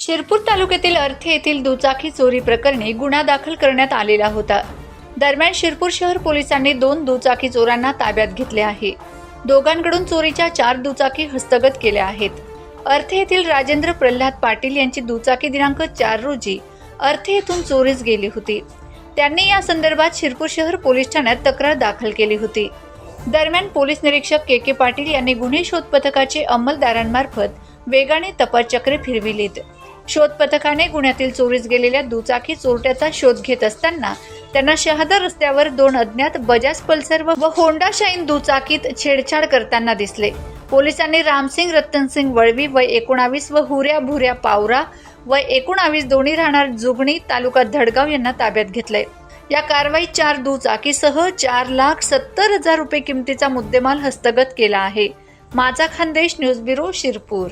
शिरपूर तालुक्यातील अर्थे येथील दुचाकी चोरी प्रकरणी गुन्हा दाखल करण्यात आलेला होता. दरम्यान शिरपूर शहर पोलिसांनी दोन दुचाकी चोरांना ताब्यात घेतले आहे. दोघांकडून चोरीच्या चार दुचाकी हस्तगत केल्या आहेत. अर्थे येथील राजेंद्र प्रल्हाद पाटील यांची दुचाकी दिनांक चार रोजी अर्थे येथून चोरीस गेली होती. त्यांनी या संदर्भात शिरपूर शहर पोलीस ठाण्यात तक्रार दाखल केली होती. दरम्यान पोलीस निरीक्षक के के पाटील यांनी गुन्हे शोध पथकाचे अंमलदारांमार्फत वेगाने तपासचक्रे फिरविलीत. शोध पथकाने गुन्ह्यातील चोरीस गेलेल्या दुचाकी चोरट्याचा शोध घेत असताना त्यांना शहादा रस्त्यावर दोन अज्ञात बजाज पल्सर व व होंडा शाईन दुचाकीत छेडछाड करताना दिसले. पोलिसांनी रामसिंग रत्तनसिंग वळवी वय एकोणावीस व हुऱ्या भुऱ्या पावरा वय एकोणावीस दोन्ही राहणार जुगणी तालुका धडगाव यांना ताब्यात घेतलंय. या कारवाईत चार दुचाकीसह चार लाख सत्तर हजार रुपये किमतीचा मुद्देमाल हस्तगत केला आहे. माझा खानदेश न्यूज ब्युरो शिरपूर.